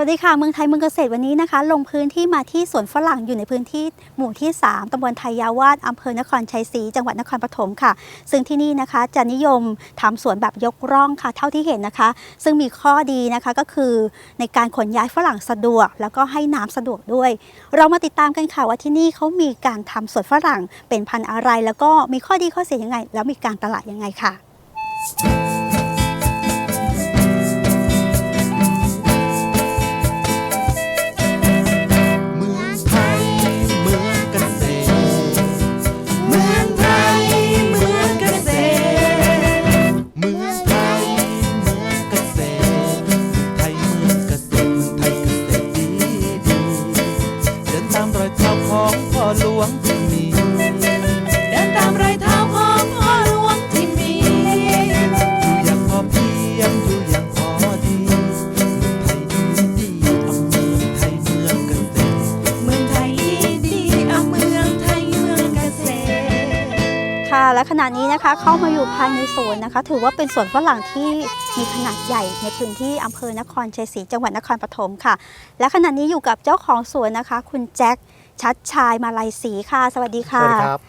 วัสดีค่ะ เมืองไทยเมืองเกษตรวันนี้นะคะ ลงพื้นที่มาที่สวนฝรั่งอยู่ในพื้นที่หมู่ที่ 3 ตำบลไทยยาวาดอำเภอนครชัยศรีจังหวัดนครปฐมค่ะ ซึ่งที่นี่นะคะจะนิยมทำสวนแบบยกร่องค่ะ เท่าที่เห็นนะคะ ซึ่งมีข้อดีนะคะก็คือในการขนย้ายฝรั่งสะดวก แล้วก็ให้น้ำสะดวกด้วย เรามาติดตามกันค่ะว่าที่นี่เขามีการทำสวนฝรั่งเป็นพันธุ์อะไร แล้วก็มีข้อดีข้อเสียยังไง แล้วมีการตลาดยังไงค่ะ มาอยู่ภายในสวนนะคะ ถือว่าเป็นสวนฝรั่งที่มีขนาดใหญ่ในพื้นที่อำเภอนครชัยศรีจังหวัดนครปฐมค่ะ และขณะนี้อยู่กับเจ้าของสวนนะคะ คุณแจ็คชัดชายมาลัยศรีค่ะ สวัสดีสค่ะวัสดีครับ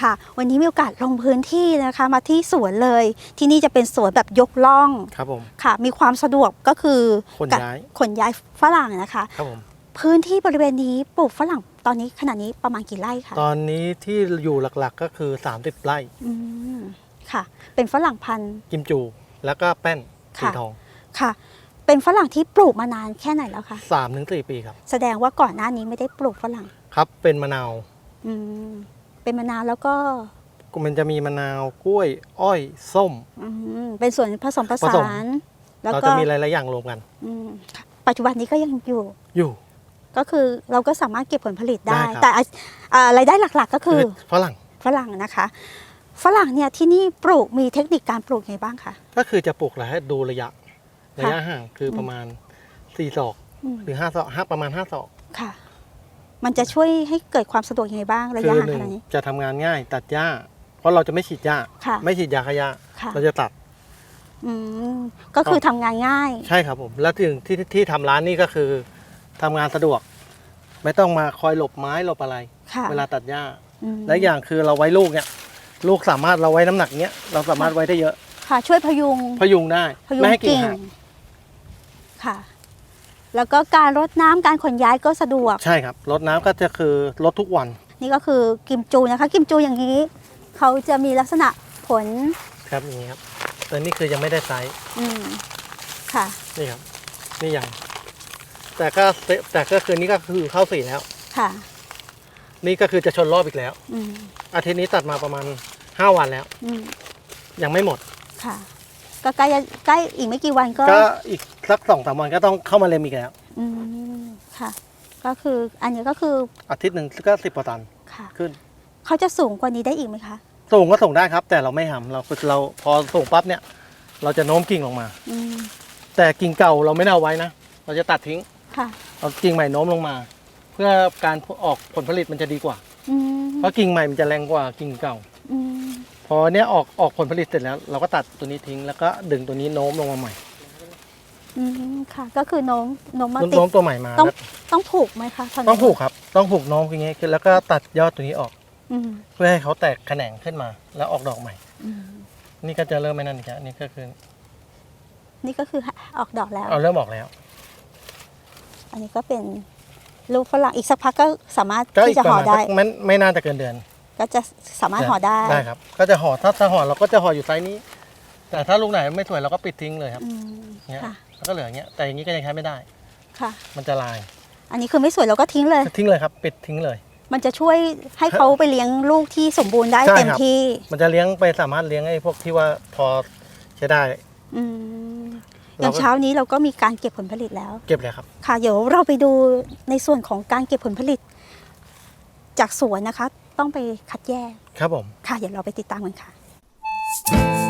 ค่ะ วันนี้มีโอกาสลงพื้นที่นะคะ มาที่สวนเลย ที่นี่จะเป็นสวนแบบยกล่องครับผม ค่ะ มีความสะดวกก็คือขนย้าย ขนย้ายฝรั่งนะคะ ครับผม พื้นที่บริเวณนี้ปลูกฝรั่งตอนนี้ขณะนี้ประมาณกี่ไร่คะตอนนี้ที่อยู่หลักๆก็คือ 30 ไร่อืมค่ะ เป็นฝรั่งพันธุ์กิมจู แล้วก็แป้นสีค่ะทองค่ะ เป็นฝรั่งที่ปลูกมานานแค่ไหนแล้วคะ3-4ถึงปีครับ แสดงว่าก่อนหน้านี้ไม่ได้ปลูกฝรั่ง ครับ เป็นมะนาวอืมเป็นมานานแล้วก็มันจะมีมะนาวกล้วย อ้อย ส้ม อืมเป็นส่วนผสมผผสาสมน แล้วเราก็จะมีหลายๆอย่างรวมกัน อืมค่ะปัจจุบันนี้ก็ยังอยู่ อยู่ ก็คือเราก็สามารถเก็บผลผลิตได้ ได้ครับ แต่อะอ่ารายได้หลักๆก็คือฝรั่งฝรั่งนะคะ ฝรั่งเนี่ยที่นี่ปลูกมีเทคนิคการปลูกไงบ้างคะ ก็คือจะปลูกแล้วให้ดูระยะ ระยะห่างคืออมประมาณ4ศอกอืม หรือ5ศอกห้าประมาณ5ศอก ค่ะ มันจะช่วยให้เกิดความสะดวกยังไงบ้างระคืยะอห่างหนึ่ขงนาดนี้ จะทำงานง่ายตัดหญ้า เพราะเราจะไม่ฉีดหญ้า ค่ะ ไม่ฉีดยาขยะค่ะเราจะตัดอืมก็คือทำงานง่าย ใช่ครับผม แล้วที่ที่ที่ทำร้านนี่ก็คือ ทำงานสะดวก ไม่ต้องมาคอยหลบไม้หลบอะไร ค่ะเวลาตัดหญ้า อืมและอีกอย่างคือเราไว้ลูกเนี่ย ลูกสามารถเราไว้น้ำหนักเนี้ยเราสามารถไว้ได้เยอะ ค่ะช่วยพยุงพยุงได้ พยุงไม่ให้กิ่งกิ่งหักค่ะ แล้วก็การรดน้ำการขนย้ายก็สะดวก ใช่ครับรดน้ำก็จะคือรดทุกวัน นี่ก็คือกิมจูนะคะ กิมจูอย่างนี้ เขาจะมีลักษณะผลครับอย่างนี้ครับแต่นี่คือยังไม่ได้ไซส์อืมค่ะ นี่ครับ นี่ยัง แต่ก็แต่ก็คือนี่ก็คือเข้าสีแล้ว ค่ะ นี่ก็คือจะชนรอบอีกแล้ว อืมอาทิตย์นี้ตัดมาประมาณ5วันแล้ว อืมยังไม่หมด ค่ะ ก็ใกล้จะใกล้อีกไม่กี่วันก็ ก็อีกสักสองสามวันก็ต้องเข้ามาเล็มอีกแล้ว อืมค่ะ ก็คืออันนี้ก็คืออาทิตย์หนึ่งก็สิบกว่าตันค่ะขึ้น เขาจะสูงกว่านี้ได้อีกไหมคะ ส่งก็ส่งได้ครับ แต่เราไม่ทำเราเราพอส่งปั๊บเนี่ย เราจะโน้มกิ่งลงมา อืมแต่กิ่งเก่าเราไม่ได้เอาไว้นะ เราจะตัดทิ้ง ค่ะเอากิ่งใหม่โน้มลงมา เพื่อการออกผลผลิตมันจะดีกว่า อืมเพราะกิ่งใหม่มันจะแรงกว่ากิ่งเก่า อืมพอเนี้ยออกออกผลผลิตเสร็จแล้ว เราก็ตัดตัวนี้ทิ้งแล้วก็ดึงตัวนี้โน้มลงมาใหม่อืมค่ะ ก็คือโน้มโน้มมาติด โน้มตัวใหม่มาต้องแล้วต้องผูกไหมคะถนนต้องผูกครับ ต้องผูกโน้มอย่างเงี้ยแล้วก็ตัดยอดตัวนี้ออก อืมเพื่อให้เขาแตกแขนงขึ้นมา แล้วออกดอกใหม่ อืมนี่ก็จะเริ่มไม่นั่นอีกแล้วนี่ก็คือนี่ก็คือออกดอกแล้ว เอาเริ่มออกแล้ว อันนี้ก็เป็นลูกฝรั่งอีกสักพักก็สามารถก็ที่อีกจะประห่อมาณได้ สักไม่ไม่น่าจะเกินเดือนก็จะสามารถห่อได้ได้ครับ ก็จะห่อถ้าถ้าห่อเราก็จะห่ออยู่ไซส์นี้ แต่ถ้าลูกไหนไม่สวยเราก็ปิดทิ้งเลยครับอืมเงี้ยค่ะแล้วก็เหลืออย่างเงี้ยแต่อย่างนี้ก็ยังใช้ไม่ได้ ค่ะ มันจะลายอันนี้คือไม่สวยเราก็ทิ้งเลย ทิ้งเลยครับ ปิดทิ้งเลย มันจะช่วยให้เขาไปเลี้ยงลูกที่สมบูรณ์ได้ใช่เต็มครับที่มันจะเลี้ยงไปสามารถเลี้ยงไอ้พวกที่ว่าพอใช้ได้ อืม อเราก็ย่างเช้านี้เราก็มีการเก็บผลผลิตแล้ว เก็บเลยครับ ค่ะ เดี๋ยวเราไปดูในส่วนของการเก็บผลผลิต จากสวนนะคะ ต้องไปคัดแยก ครับผม ค่ะ เดี๋ยวเราไปติดตามกันค่ะ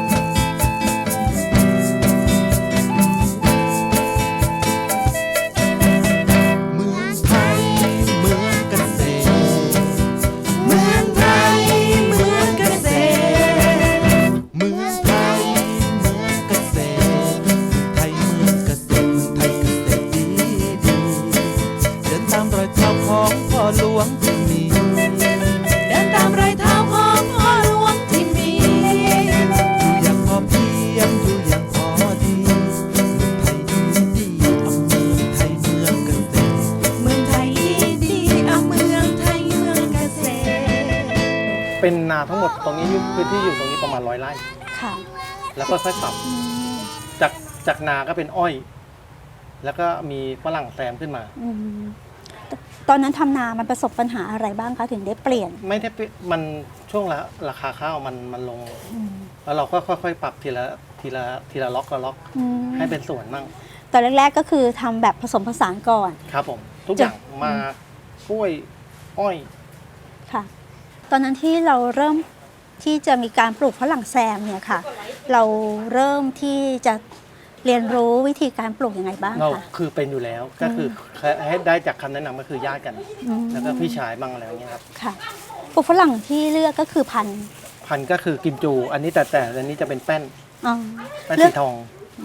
ทั้งหมดตรงนี้พื้นที่อยู่ตรงนี้ประมาณร้อยไร่ ค่ะแล้วก็ค่อยปรับอืมจากจากนาก็เป็นอ้อย แล้วก็มีฝรั่งแซมขึ้นมา อืมตตอนนั้นทำนา มันประสบปัญหาอะไรบ้างคะ ถึงได้เปลี่ยนไม่ได้เปมันช่วงละราคาข้าวมันมันลง อืมแล้วเราก็ค่อยๆ ปรับทีละทีละทีละล็อกละล็อกอืมให้เป็นส่วนมั่งตอนแรก ๆ ก็คือทำแบบผสมผสานก่อน ครับผม ทุกอจะย่างมากล้วยอ้อยค่ะ ตอนนั้นที่เราเริ่มที่จะมีการปลูกฝรั่งแซมเนี่ยค่ะ เราเริ่มที่จะเรียนรู้วิธีการปลูกยังไงบ้างเราคะคือเป็นอยู่แล้วก็คือให้ได้จากคำแนะนำก็คือญาติกัน อืมแล้วก็พี่ชายบ้างอะไรอย่างเงี้ยครับค่ะปลูกฝรั่งที่เลือกก็คือพันธุ์พันธุ์ก็คือกิมจู อันนี้แต่แต่อันนี้จะเป็นแป้นอ๋อ แป้นเลืสีอกทอง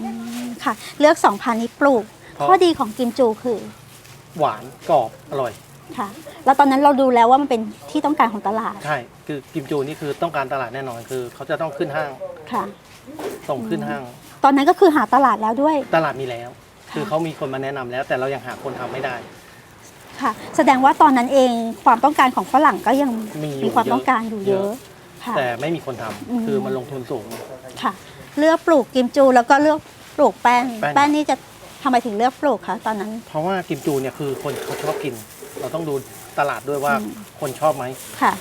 อืมค่ะ เลือกสองพันธุ์นี้ปลูก เพราะ ข้อดีของกิมจูคือ หวานกรอบอร่อย ค่ะ แล้วตอนนั้นเราดูแล้วว่ามันเป็นที่ต้องการของตลาด ใช่ คือกิมจูนี่คือต้องการตลาดแน่นอน คือเขาจะต้องขึ้นห้าง ค่ะ ส่งขึ้นห้าง ตอนนั้นก็คือหาตลาดแล้วด้วย ตลาดมีแล้ว คือเขามีคนมาแนะนำแล้ว แต่เรายังหาคนทำไม่ได้ ค่ะ แสดงว่าตอนนั้นเองความต้องการของฝรั่งก็ยังมีอยู่มีความเยอะต้องการอยู่เยเยอะอะค่ะแต่ไม่มีคนทำอืมคือมันลงทุนสูง ค่ะ เลือกปลูกกิมจูแล้วก็เลือกปลูกแป้ง แป้งแป้งนี่จะ ทำไมถึงเลือกปลูกคะตอนนั้น เพราะว่ากิมจูเนี่ยคือคนเขาชอบกิน เราต้องดูตลาดด้วยว่าอืม คนชอบไหมค่ะ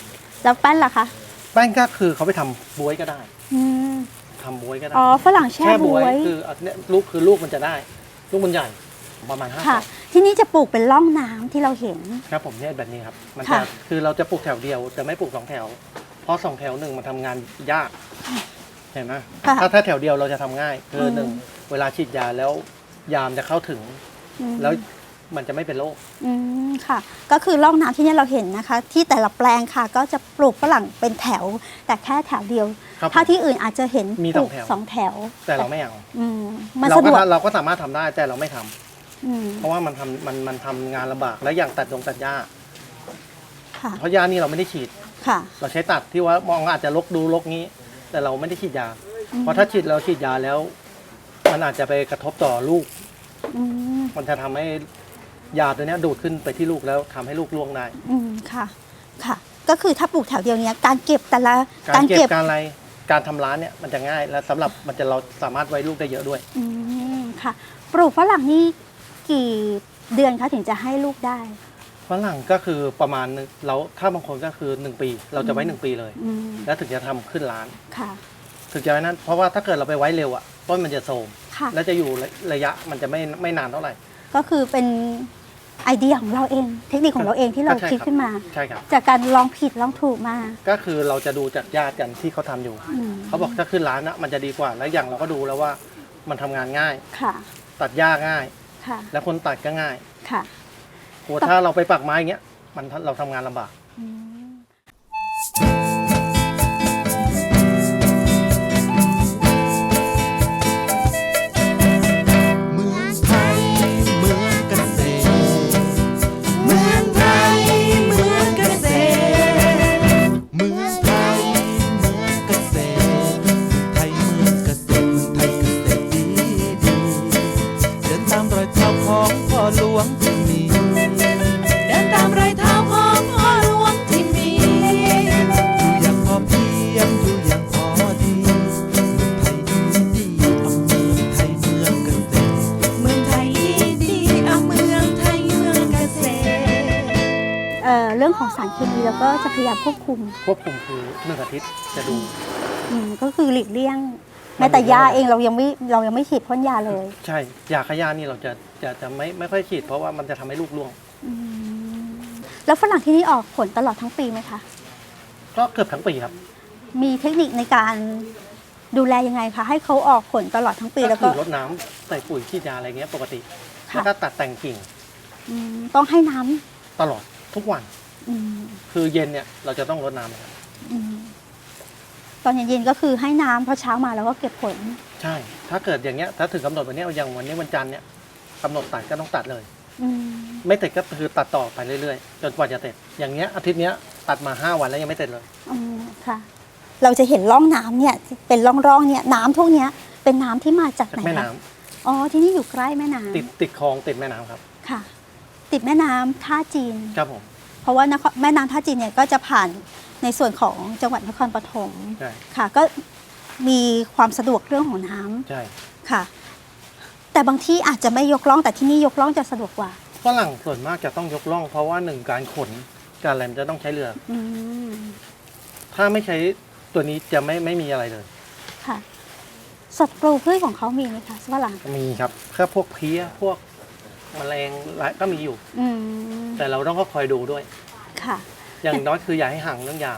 แล้วแป้งล่ะคะแป้งก็คือเขาไปทำบวยก็ได้อืมทำบวยก็ได้อ๋อฝรั่งแช่แช่บบววยยคืออันเนี้ยลูกคือลูกมันจะได้ ลูกมันใหญ่ประมาณห้าค่ะศอกที่นี่จะปลูกเป็นร่องน้ำที่เราเห็น ครับผมเนี่ยแบบนี้ครับมันจะค่ะ คือเราจะปลูกแถวเดียวจะไม่ปลูกสองแถว เพราะสองแถวหนึ่งมันทำงานยากเห็นไหม ค่ะ ถ้าถ้าแถวเดียวเราจะทำง่ายคืออม หนึ่งเวลาฉีดยาแล้ว ยามจะเข้าถึง อืม แล้วมันจะไม่เป็นโรค อืมค่ะ ก็คือร่องน้ำที่เนี่ยเราเห็นนะคะ ที่แต่ละแปลงค่ะ ก็จะปลูกฝรั่งเป็นแถว แต่แค่แถวเดียว ครับถ้าที่อื่นอาจจะเห็นมีปลูกสองแถว สองแถวแต่เราไม่เอาอืมมันเราสะดก็วกทำเราก็สามารถทำได้แต่เราไม่ทำอืมเพราะว่ามันทำมันมันทำงานลำบากและอย่างตัดดงตัดหญ้าค่ะเพราะหญ้านี่เราไม่ได้ฉีด ค่ะ เราใช้ตัดที่ว่ามองอาจจะลกดูลกงี้ แต่เราไม่ได้ฉีดยา อืม เพราะถ้าฉีดเราฉีดยาแล้ว มันอาจจะไปกระทบต่อลูก อืมมันจะทำให้ยาตัวเนี้ยดูดขึ้นไปที่ลูกแล้วทำให้ลูกล่วงได้อืมค่ะค่ะ ก็คือถ้าปลูกแถวเดียวเนี้ยการเก็บแต่ละการเก็บการอะไรการทำร้านเนี่ยมันจะง่ายและสำหรับมันจะเราสามารถไว้ลูกได้เยอะด้วย อืมค่ะ ปลูกฝรั่งนี่กี่เดือนคะถึงจะให้ลูกได้ ฝรั่งก็คือประมาณนึงเราถ้าบางคนก็คือ 1 ปี เราจะไว้ 1 ปีเลย อืมแล้วถึงจะทำขึ้นร้าน ค่ะ ถึงจะไว้นั้นเพราะว่าถ้าเกิดเราไปไว้เร็วอะต้นมันจะโทรม ค่ะ และจะอยู่ระยะมันจะไม่ไม่นานเท่าไหร่ ก็คือเป็นไอเดียของเราเอง เทคนิคของเราเองที่เราก็ใช่คิดครับขึ้นมา ใช่ครับ จากการลองผิดลองถูกมาก็คือเราจะดูจากญาติกันที่เขาทำอยู่ อืมเขาบอกถ้าขึ้นร้านนะมันจะดีกว่า แล้วอย่างเราก็ดูแล้วว่ามันทำงานง่าย ค่ะตัดหญ้าง่าย ค่ะและคนตัดก็ง่ายค่ะโหถ้าเราไปปักไม้อย่างเงี้ยมันเราทำงานลำบาก ก็จะพยายามควบคุมควบคุมคือหนึ่งอาทิตย์จะดู อืมก็คือหลีกเลี่ยงแม้แต่ยาเองเรายังไม่เรายังไม่ฉีดพ่นยาเลย ใช่ยาขยานี่เราจะจะจะไม่ไม่ค่อยฉีด เพราะว่ามันจะทำให้ลูกร่วงอืมแล้วฝรั่งที่นี่ออกผลตลอดทั้งปีไหมคะ ก็เกือบทั้งปีครับมีเทคนิคในการดูแลยังไงคะ ให้เขาออกผลตลอดทั้งปีแล้วก็ ก็คือรดน้ำใส่ปุ๋ยฉีดยาอะไรเงี้ยปกติ ค่ะ แล้วก็ตัดแต่งกิ่งอืมต้องให้น้ำตลอดทุกวัน อืมคือเย็นเนี่ยเราจะต้องรดน้ำครับอืมตอนเย็นๆก็คือให้น้ำพอเช้ามาแล้วก็เก็บผล ใช่ ถ้าเกิดอย่างเงี้ย ถ้าถึงกำหนดวันเนี้ยอย่างวันนี้วันจันทร์เนี่ยกำหนดตัดก็ต้องตัดเลย อืมไม่ติดก็คือตัดต่อไปเรื่อยๆ จนกว่าจะเสร็จอย่างเงี้ยอาทิตย์เนี้ยตัดมา5วันแล้วยังไม่เสร็จเลย อืมค่ะ เราจะเห็นร่องน้ำเนี่ยที่เป็นร่องๆเนี่ยน้ำพวกเนี้ยเป็นน้ำที่มาจากจากไหนแม่คะน้ำอ๋อที่นี่อยู่ใกล้แม่น้ำติดติดคลองติดแม่น้ำครับ ค่ะ ติดแม่น้ำท่าจีน ครับผม เพราะว่านครแม่น้ำท่าจีนเนี่ยก็จะผ่านในส่วนของจังหวัดนครปฐมใช่ค่ะ ก็มีความสะดวกเรื่องของน้ำใช่ค่ะ แต่บางที่อาจจะไม่ยกล่องแต่ที่นี่ยกล่องจะสะดวกกว่าฝรั่งส่วนมากจะต้องยกล่อง เพราะว่าหนึ่งการขนการอะไรมันจะต้องใช้เรือ อืมถ้าไม่ใช้ตัวนี้จะไม่ไม่มีอะไรเลย ค่ะศัตรูพืชของเขามีไหมคะฝรั่งมีครับแค่พวกเพี้ยพวก แมลงหลายก็มีอยู่ อืมแต่เราต้องก็คอยดูด้วย ค่ะ อย่างน้อยคืออย่าให้ห่างเรื่องยา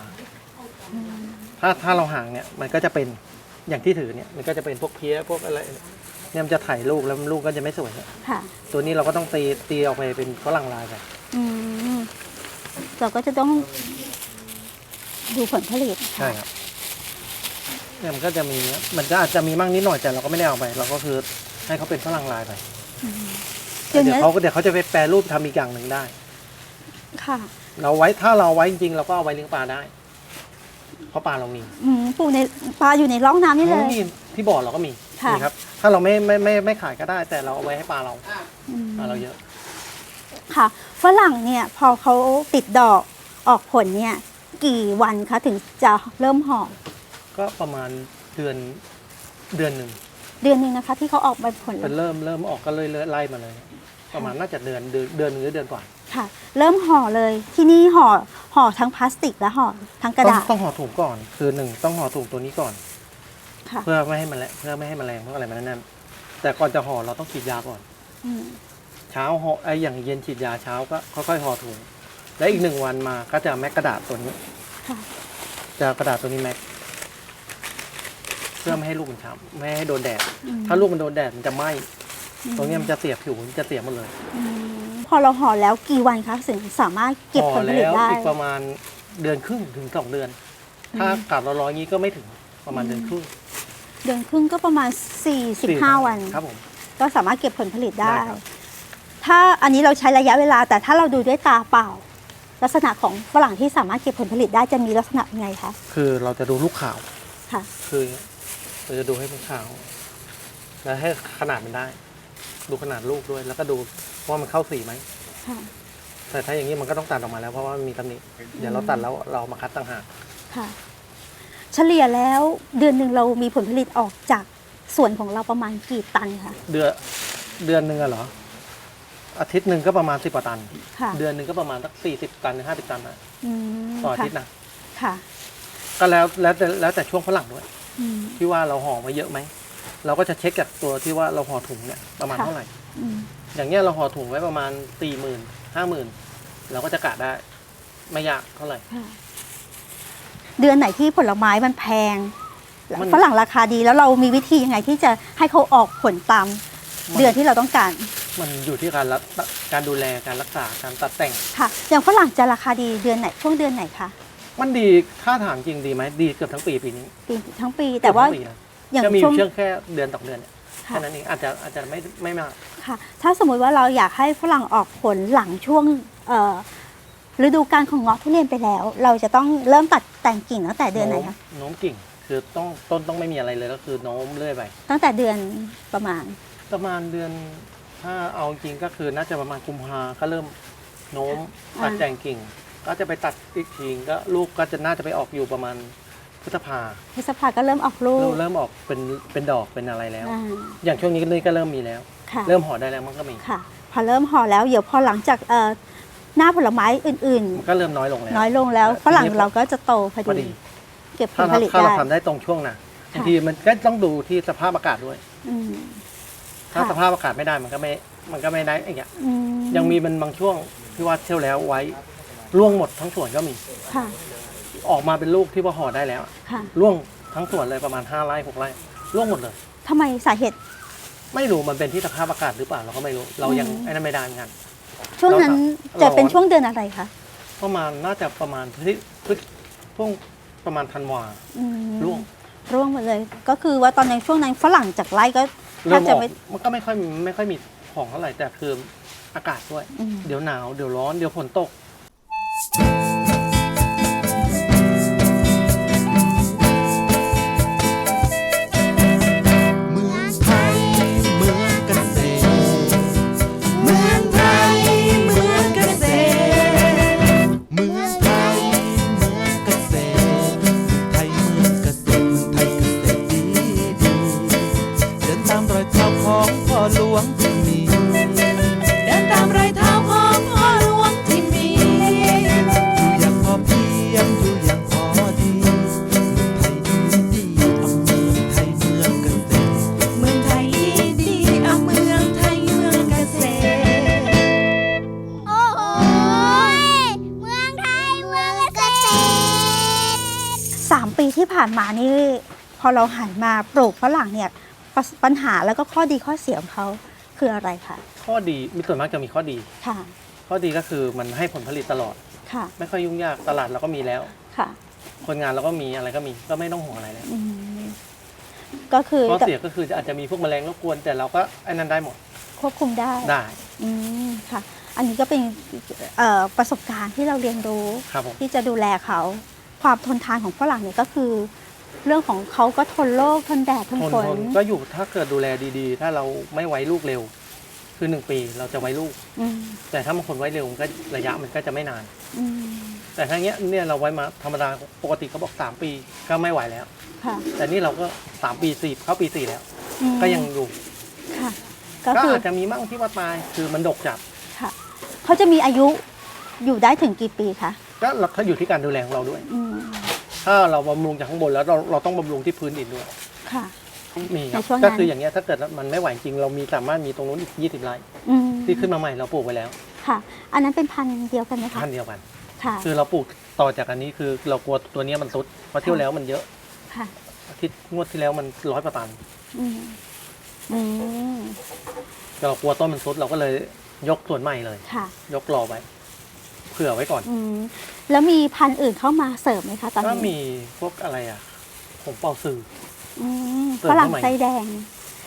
อืมถ้าถ้าเราห่างเนี่ยมันก็จะเป็นอย่างที่ถือเนี่ยมันก็จะเป็นพวกเพี้ยพวกอะไรเนี่ยมันจะถ่ายลูกแล้วลูกก็จะไม่สวยเนี่ยค่ะ ตัวนี้เราก็ต้องตีตีออกไปเป็นฝรั่งลายไปอืมเราก็จะต้องดูผลผลิตใช่ครับเนี่ยมันก็จะมีมันก็อาจจะมีมั่งนิดหน่อยแต่เราก็ไม่ได้เอาไป เราก็คือให้เขาเป็นฝรั่งลายไป อืม เดี๋ยวเดี๋ยวนี้เขาก็เดี๋ยวเขาจะไปแปรรูปทำอีกอย่างหนึ่งได้ ค่ะ เราไว้ถ้าเราไว้จริงๆเราก็เอาไว้เลี้ยงปลาได้ เพราะปลาเรามีอืมปลูกในปลาอยู่ในร่องน้ำนี่เลยนี่ที่บ่อเราก็มีค่ะนี่ครับ ถ้าเราไม่ไม่ไม่ไม่ขายก็ได้ แต่เราเอาไว้ให้ปลาเราอืมปลาเราเยอะ ค่ะฝรั่งเนี่ยพอเขาติดดอกออกผลเนี่ย กี่วันคะถึงจะเริ่มห่อก็ประมาณเดือนเดือนหนึ่งเดือนหนึ่งนะคะ ที่เขาออกใบผลเป็นเริ่มเริ่มออกก็เลยเลยไล่มาเลย ประมาณน่าจะเดือนเดือนเดือนหนึ่งหรือเดือนกว่าค่ะ เริ่มห่อเลยที่นี่ห่อห่อทั้งพลาสติกและห่อทั้งกระต้องดาษ ต้องห่อถุงก่อน คือหนึ่งต้องห่อถุงตัวนี้ก่อน ค่ะ เพื่อไม่ให้มันแลเพื่อไม่ให้แมลงเพื่ออะไรมันนั่นแต่ก่อนจะห่อเราต้องฉีดยาก่อน อืมเช้าห่อไอ้อย่างเย็นฉีดยาเช้าก็ค่อยๆห่อถุง แล้วอีกหนึ่งวันมาก็จะแม็กกระดาษตัวนี้ ค่ะ จะเอากระดาษตัวนี้แม็กเพื่อไม่ให้ลูกมันช้ำไม่ให้โดนแดด อืม ถ้าลูกมันโดนแดดมันจะไหม้ ตรงเนี้ยมันจะเสียผิวมันจะเสียหมดเลยอืมพอเราห่อแล้วกี่วันคะถึงสามารถเก็บห่อผลผลิตแล้วได้อีกประมาณเดือนครึ่งถึงสองเดือน ถ้าอากาศร้อนๆงี้ก็ไม่ถึงประมาณเดือนครึ่งเดือนครึ่งก็ประมาณ45 วัน ครับผม ก็สามารถเก็บผลผลิตได้ ได้ครับ ถ้าอันนี้เราใช้ระยะเวลา แต่ถ้าเราดูด้วยตาเปล่า ลักษณะของฝรั่งที่สามารถเก็บผลผลิตได้จะมีลักษณะยังไงคะคือเราจะดูลูกขาว ค่ะ คือเราจะดูให้ลูกขาว แล้วให้ขนาดมันได้ ดูขนาดลูกด้วย แล้วก็ดูว่ามันเข้าสีไหม ค่ะ แต่ถ้าอย่างนี้มันก็ต้องตัดออกมาแล้วเพราะว่ามันมีตำหนิ เดี๋ยวเราตัดแล้วเราเอามาคัดต่างหาก ค่ะ เฉลี่ยแล้วเดือนหนึ่งเรามีผลผลิตออกจากสวนของเราประมาณกี่ตันคะ เดือนเดือนหนึ่งอะเหรอ อาทิตย์หนึ่งก็ประมาณสิบกว่าตัน ค่ะเดือนหนึ่งก็ประมาณสักสี่สิบตันถึงห้าสิบตันนะอืมต่ออาค่ะทิตย์นะ ค่ะ ก็แล้วแล้วแต่แล้วแต่ช่วงฝรั่งด้วย อืม ที่ว่าเราห่อมาเยอะไหม เราก็จะเช็คจากตัวที่ว่าเราห่อถุงเนี่ยประมาณค่ะ เท่าไหร่ อืมอย่างเงี้ยเราห่อถุงไว้ประมาณสี่หมื่นห้าหมื่นเราก็จะกะได้ ไม่ยากเท่าไหร่ค่ะเดือนไหนที่ผลไม้มันแพงมัน ฝรั่งราคาดีแล้วเรามีวิธียังไงที่จะให้เขาออกผลตามเดือนที่เราต้องการมันอยู่ที่การรักการดูแลการรักษาการตัดแต่ง ค่ะ อย่างฝรั่งจะราคาดีเดือนไหนช่วงเดือนไหนคะมันดีถ้าถามจริงดีไหมดีเกือบทั้งปีปีนี้ปีทั้งปีแต่ว่าเกือบทั้งปีนะ อย่างจะมีอช่วง ยู่เชื่องแค่เดือนต่อเดือนเนี่ยค่ะ แค่นั้นเองอาจจะอาจจะไม่ไม่มาก ค่ะ ถ้าสมมุติว่าเราอยากให้ฝรั่งออกผลหลังช่วงเอ่อฤดูกาลของเงาะทุเรียนไปแล้ว เราจะต้องเริ่มตัดแต่งกิ่งตั้งแต่เดือนไหนคะโน้มกิ่งคือต้องต้นต้องไม่มีอะไรเลยก็คือโน้มเรื่อยไปตั้งแต่เดือนประมาณ ประมาณเดือนถ้าเอาจริงก็คือน่าจะประมาณกุมภาก็เริ่มโน้มอ่า ตัดแต่งกิ่ง ก็จะไปตัดอีกทีก็ลูกก็จะน่าจะไปออกอยู่ประมาณ พฤษภาพฤษภาก็เริ่มออกลูลูกกเริ่มออกเป็นเป็นดอกเป็นอะไรแล้ว อ่าอย่างช่วงนี้ก็เลยก็เริ่มมีแล้ว ค่ะเริ่มห่อได้แล้วมันก็มีค่ะ พอเริ่มห่อแล้วเดี๋ยวพอหลังจากเอ่อหน้าผลไม้อื่นมันก็เริ่มน้อยลงแล้ว ๆ น้อยลงแล้วแต่ฝรั่งทีนี้เราก็จะโตพอพอดี ดี เก็บผถ้าลผเราลิตถ้าเราได้ ทำได้ตรงช่วงนะค่ะ บางทีมันก็ต้องดูที่สภาพอากาศด้วย อืม ถ้าค่ะ สภาพอากาศไม่ได้มันก็ไม่มันก็ไม่ได้อย่างเงี้ยอืยังมีมันบางช่วงที่ว่าเที่ยวแล้วไว้ร่วงหมดทั้งสวนก็มี ค่ะ ออกมาเป็นลูกที่ว่าห่อได้แล้วอะค่ะร่วงทั้งสวนเลยประมาณ5ไร่6ไร่ร่วงหมดเลย ทำไมสาเหตุ ไม่รู้มันเป็นที่สภาพอากาศหรือเปล่าเราก็ไม่รู้เรายังอืม ไอ้นั่นไม่ได้เหมือนกัน ช่วงนั้นเราจะเป็นร้อนช่วงเดือนอะไรคะประมาณน่าจะประมาณพฤศพฤศช่วงประมาณธันวาอืมร่วงร่วงหมดเลย ก็คือว่าตอนในช่วงนั้นฝรั่งจากไร่ก็แทเริ่บมอจะอกไม่มันก็ไม่ค่อยไม่ค่อยมีของเท่าไหร่แต่คืออากาศด้วย อืม เดี๋ยวหนาวเดี๋ยวร้อนเดี๋ยวฝนตกเที่ผ่านมานี่พอเราหันมาปลูกฝรั่งเนี่ยปะปัญหาแล้วก็ข้อดีข้อเสียของเขาคืออะไรคะข้อดีมีส่วนมากจะมีข้อดี ค่ะข้อดีก็คือมันให้ผลผลิตตลอด ค่ะไม่ค่อยยุ่งยากตลาดเราก็มีแล้ว ค่ะคนงานเราก็มีอะไรก็มีก็ไม่ต้องห่วงอะไรแล้วอืมก็คือข้อเสียก็คืออาจจะมีพวกแมลงรบกวนแต่เราก็ไอ้นั่นได้หมดควบคุมได้ ได้อืมค่ะ อันนี้ก็เป็นเอ่อประสบการณ์ที่เราเรียนรู้ ครับผมที่จะดูแลเขา ความทนทานของฝรั่งเนี่ยก็คือ เรื่องของเขาก็ทนโรคทนแดดทนทนฝนทนก็อยู่ถ้าเกิดดูแลดีๆ ถ้าเราไม่ไว้ลูกเร็ว คือหนึ่งปีเราจะไว้ลูกอืมแต่ถ้าบางคนไว้เร็วมันก็ระยะมันก็จะไม่นานอืมแต่ถ้าเงี้ยเนี่ยเราไว้มาธรรมดาปกติเขาบอกสามปีก็ไม่ไหวแล้วค่ะแต่นี่เราก็สามปีสี่เข้าปีสี่แล้วอืมก็ยังอยู่ค่ะก็ก็คืออาจจะมีมั่งที่ว่าตายคือมันดกจัดค่ะเขาจะมีอายุอยู่ได้ถึงกี่ปีคะ ก็เราถ้าอยู่ที่การดูแลของเราด้วย อืมถ้าเราบำรุงจากข้างบนแล้วเราเราต้องบำรุงที่พื้นดินด้วย ค่ะ มีครับในช่วงนั้น ก็คืออย่างเงี้ยถ้าเกิดมันไม่ไหวจริงเรามีสามารถมีตรงนู้นอีก 20ไร่อืมที่ขึ้นมาใหม่เราปลูกไว้แล้วค่ะ อันนั้นเป็นพันธุ์เดียวกันไหมคะพันธุ์เดียวกัน ค่ะคือเราปลูกต่อจากอันนี้คือเรากลัวตัวเนี้ยมันซุดเพราะเที่ยวแล้วมันเยอะค่ะอาทิตย์งวดที่แล้วมันร้อยประตันอืมอืมเรากลัวต้นมันซุดเราก็เลยยกส่วนใหม่เลย ค่ะ ยกรอไว้ เผื่อไว้ก่อน อืมแล้วมีพันธุ์อื่นเข้ามาเสริมไหมคะตอนก็นี้มีพวกอะไรอะผงเป่าสื่อ อืมเสริมฝรั่งเข้ามาไส้แดง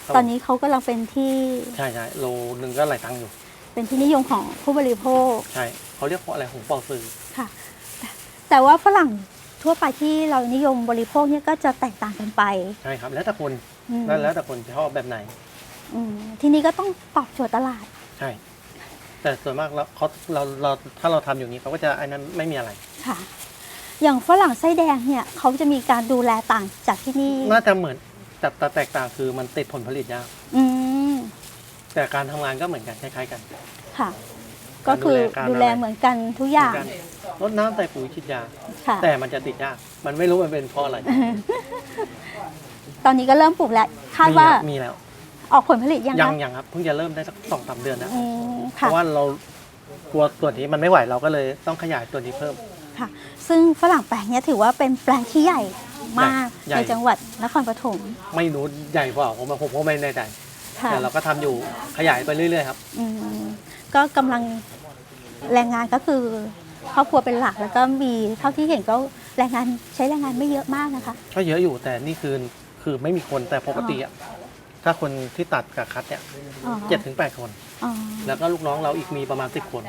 ครับตอนนี้เขากำลังเป็นที่ใช่ใช่โลหนึ่งก็หลายตังค์อยู่ เป็นที่นิยมของผู้บริโภคใช่เขาเรียกว่าอะไรผงเป่าสื่อค่ะแต่แต่ว่าฝรั่งทั่วไปที่เรานิยมบริโภคเนี่ยก็จะแตกต่างกันไปใช่ครับ แล้วแต่คนอืมแล้วแล้วแต่คนชอบแบบไหน อืมทีนี้ก็ต้องตอบโจทย์ตลาด ใช่ แต่ส่วนมากเราเขาเราเราถ้าเราทำอย่างนี้เขาก็จะไอ้นั้นไม่มีอะไร ค่ะ อย่างฝรั่งไส้แดงเนี่ยเขาจะมีการดูแลต่างจากที่นี่ น่าจะเหมือนแต่แต่แตกต่างคือมันติดผลผลิตยากอืม แต่การทำงานก็เหมือนกันคล้ายๆกัน ค่ะ ก็คือการดูดูแลแลเหมือนกันทุกอย่างเหมือนกันรดน้ำใส่ปุ๋ยฉีดยา ค่ะ แต่มันจะติดยาก มันไม่รู้มันเป็นเพราะอะไรตอนนี้ก็เริ่มปลูกแล้ว คาดว่า มีแล้ว ออกผลผลิตยังยังคะยังครับเพิ่งจะเริ่มได้สักสองสามเดือนนะอืมเพค่ะราะว่าเรากลัวตัวนี้มันไม่ไหวเราก็เลยต้องขยายตัวนี้เพิ่ม ค่ะ ซึ่งฝรั่งแปลงเนี้ยถือว่าเป็นแปลงที่ใหญ่มากใหญ่ ในจังหวัดนครปฐมไม่รู้ใหญ่เปล่าผมผมก็ไม่แน่ใจค่ะแต่เราก็ทำอยู่ขยายไปเรื่อยๆครับ อืมก็กำลังแรงงานก็คือครอบครัวเป็นหลักแล้วก็มีเท่าที่เห็นก็แรงงานใช้แรงงานไม่เยอะมากนะคะ ก็เยอะอยู่แต่นี่คือคือไม่มีคนแต่ปกติอะ ถ้าคนที่ตัดกับคัดเนี่ยอ๋อเจ็ดถึงแปดคน อ๋อแล้วก็ลูกน้องเราอีกมีประมาณสิบคน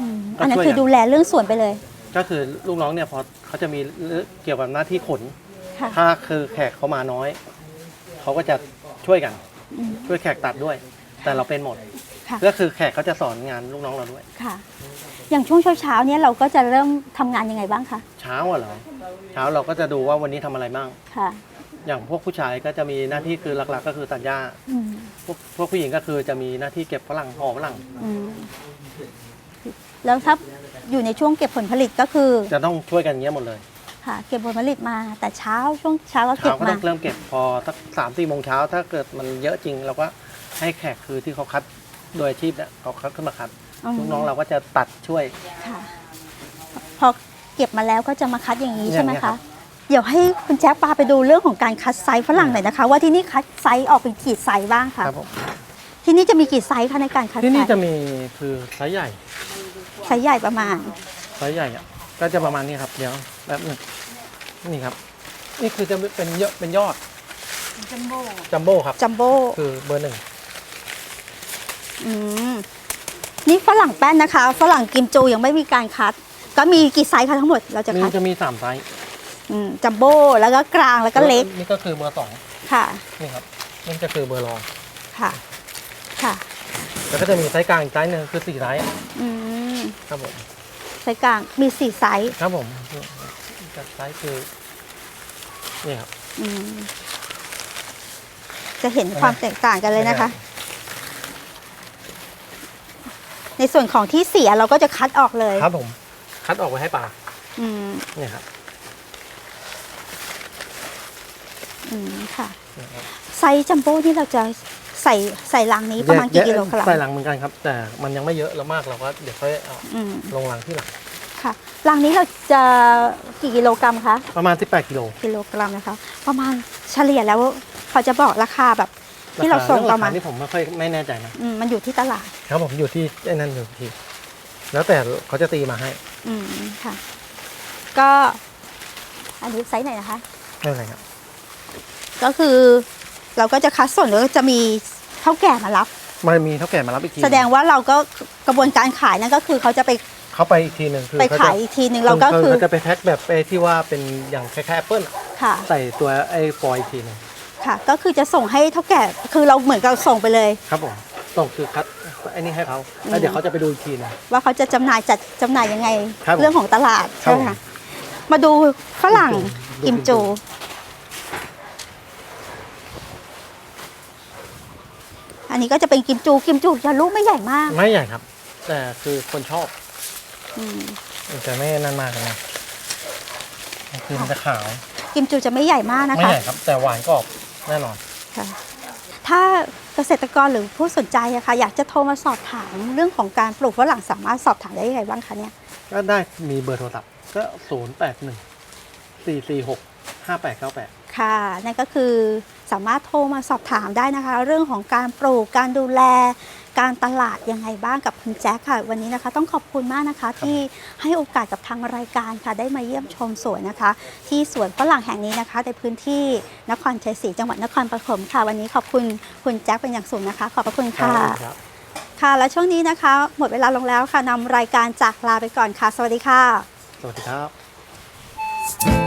อืมก็อันนั้นช่วยคือกันดูแลเรื่องสวนไปเลยก็คือลูกน้องเนี่ยพอเขาจะมีเกี่ยวกับหน้าที่ขน ค่ะถ้าคือแขกเขามาน้อย เขาก็จะช่วยกัน อืม ช่วยแขกตัดด้วย แต่เราเป็นหมด ค่ะ ก็คือแขกเขาจะสอนงานลูกน้องเราด้วย ค่ะ อย่างช่วงเช้าๆเนี่ยเราก็จะเริ่มทำงานยังไงบ้างคะ เช้าอะเหรอ เช้าเราก็จะดูว่าวันนี้ทำอะไรบ้าง ค่ะ อย่างพวกผู้ชายก็จะมีหน้าที่คือหลักๆ ก็คือตัดหญ้าอืมพวกพวกผู้หญิงก็คือจะมีหน้าที่เก็บฝรั่งห่อฝรั่ง อืมแล้วถ้าอยู่ในช่วงเก็บผลผลิตก็คือจะต้องช่วยกันอย่างเงี้ยหมดเลยค่ะ เก็บผลผลิตมาแต่เช้าช่วงเช้าก็เก็เช้าบก็มาต้องเริ่มเก็บพอสักสามสี่โมงเช้าถ้าเกิดมันเยอะจริงเราก็ให้แขกคือที่เขาคัดโดยอาชีพเนี่ยเขาคัดขึ้นมาคัดอืม ลูกน้องเราก็จะตัดช่วย ค่ะ พอเก็บมาแล้วก็จะมาคัดอย่างนี้อย่างใช่ไหมเงี้ยครัคะ บ เดี๋ยวให้คุณแจ๊คพาไปดูเรื่องของการคัดไซส์ฝรั่งหน่อยนะคะ ว่าที่นี่คัดไซส์ออกเป็นกี่ไซส์บ้างคะครับผมที่นี่จะมีกี่ไซส์คะในการคัดที่นี่ไซส์จะมีคือไซส์ใหญ่ไซส์ใหญ่ประมาณ ไซส์ใหญ่อะก็จะประมาณนี้ครับเดี๋ยวแป๊บหนึงนี่ครับ นี่คือจะเป็นเยอะเป็นยอดจัมโบ้จัมโบ้ครับ จัมโบ้คือเบอร์หนึ่งอืมนี่ฝรั่งแป้นนะคะ ฝรั่งกิมจูยังไม่มีการคัด ก็มีกี่ไซส์คะทั้งหมดเราจะนี่คัดจะมีสามไซส์ อืมจัมโบ้แล้วก็กลางแล้วก็เล็ก นี่ก็คือเบอร์สองค่ะ นี่ครับนี่จะคือเบอร์รองค่ะ ค่ะ แล้วก็จะมีไซส์กลางอีกไซส์หนึ่งคือสี่ไซส์อืมครับผมไซส์กลางมีสี่ไซส์ครับผมจะไซส์คือนี่ครับอืมจะเห็นความแตกต่างกันเลยนะคะ ในส่วนของที่เสียเราก็จะคัดออกเลย ครับผม คัดออกไว้ให้ปลาอืมเนี่ยครับ อืม ค่ะเนี่ยครับไซส์จัมโบ้นี่เราจะใส่ใส่ลังนี้ประมาณกี่แยกิโลกรัมใส่หลังเหมือนกันครับ แต่มันยังไม่เยอะแล้วมากเราก็เดี๋ยวค่อยเอาอืมลงหลังที่หลังค่ะลังนี้เราจะกี่กิโลกรัมคะประมาณ 18 กิโลกิโลกรัมนะคะ ประมาณเฉลี่ยแล้วพอจะบอกราคาแบบที่เราส่งคประมาณคนี่ผมไม่ค่อยไม่แน่ใจนะอืมมันอยู่ที่ตลาดครับผมอยู่ที่ไอ้นั่นอยู่ที่แล้วแต่เขาจะตีมาให้ อืมค่ะ ก็ อันนี้ไซส์ไหนนะคะไม่เป็นไรครับ ก็คือเราก็จะคัดส่วนแล้วก็จะมีเท่าแก่มารับ มันมีเท่าแก่มารับอีกทีแสดงว่าเราก็กระบวนการขายนั่นก็คือเขาจะไปเขาไปอีกทีหนึ่งคือไปเขจะขายอีกทีหนึ่งเราก็คือเขาจะไปแพ็คแบบไอ้ที่ว่าเป็นอย่างคล้ายๆแอปเปิ้ลอะค่ะ ใส่ตัวไอ้ฟอยล์อีกทีหนึงค่ะ ก็คือจะส่งให้เท่าแก่คือเราเหมือนกับส่งไปเลย ครับผมส่งคือคัดไอ้นี่ให้เขาแล้วเดี๋ยวเขาจะไปดูอีกทีหนึงว่าเขาจะจำหน่ายจัดจำหน่ายยังไง ครับผมเรื่องของตลาดครับใช่ไหมคะมาดูฝรั่งดูกิมกิมจู อันนี้ก็จะเป็นกิมจูกิมจูจะลูกไม่ใหญ่มากไม่ใหญ่ครับ แต่คือคนชอบอืมมันจะไม่นั่นมากนะคือมันจะขาว กิมจูจะไม่ใหญ่มากนะไม่คะใหญ่ครับ แต่หวานกรอบแน่นอนค่ะถ้าเกษตรกรหรือผู้สนใจอะค่ะอยากจะโทรมาสอบถามเรื่องของการปลูกฝรั่งสามารถสอบถามได้ยังไงบ้างคะเนี่ยก็ได้มีเบอร์โทรศัพท์ก็ศูนย์แปดหนึ่งสี่สี่หกห้าแปดเก้าแปดค่ะนั่นก็คือ สามารถโทรมาสอบถามได้นะคะ เรื่องของการปลูกการดูแล การตลาดยังไงบ้างกับคุณแจ็คค่ะ วันนี้นะคะ ต้องขอบคุณมากนะคะ ที่ให้โอกาสกับทางรายการค่ะ ได้มาเยี่ยมชมสวนนะคะ ที่สวนฝรั่งแห่งนี้นะคะ ในพื้นที่นครชัยศรีจังหวัดนครปฐมค่ะ วันนี้ขอบคุณคุณแจ็คเป็นอย่างสูงนะคะ ขอบพระคุณค่ะครับค่ะ และช่วงนี้นะคะ หมดเวลาลงแล้วค่ะนำรายการจากลาไปก่อนค่ะ สวัสดีค่ะ สวัสดีครับ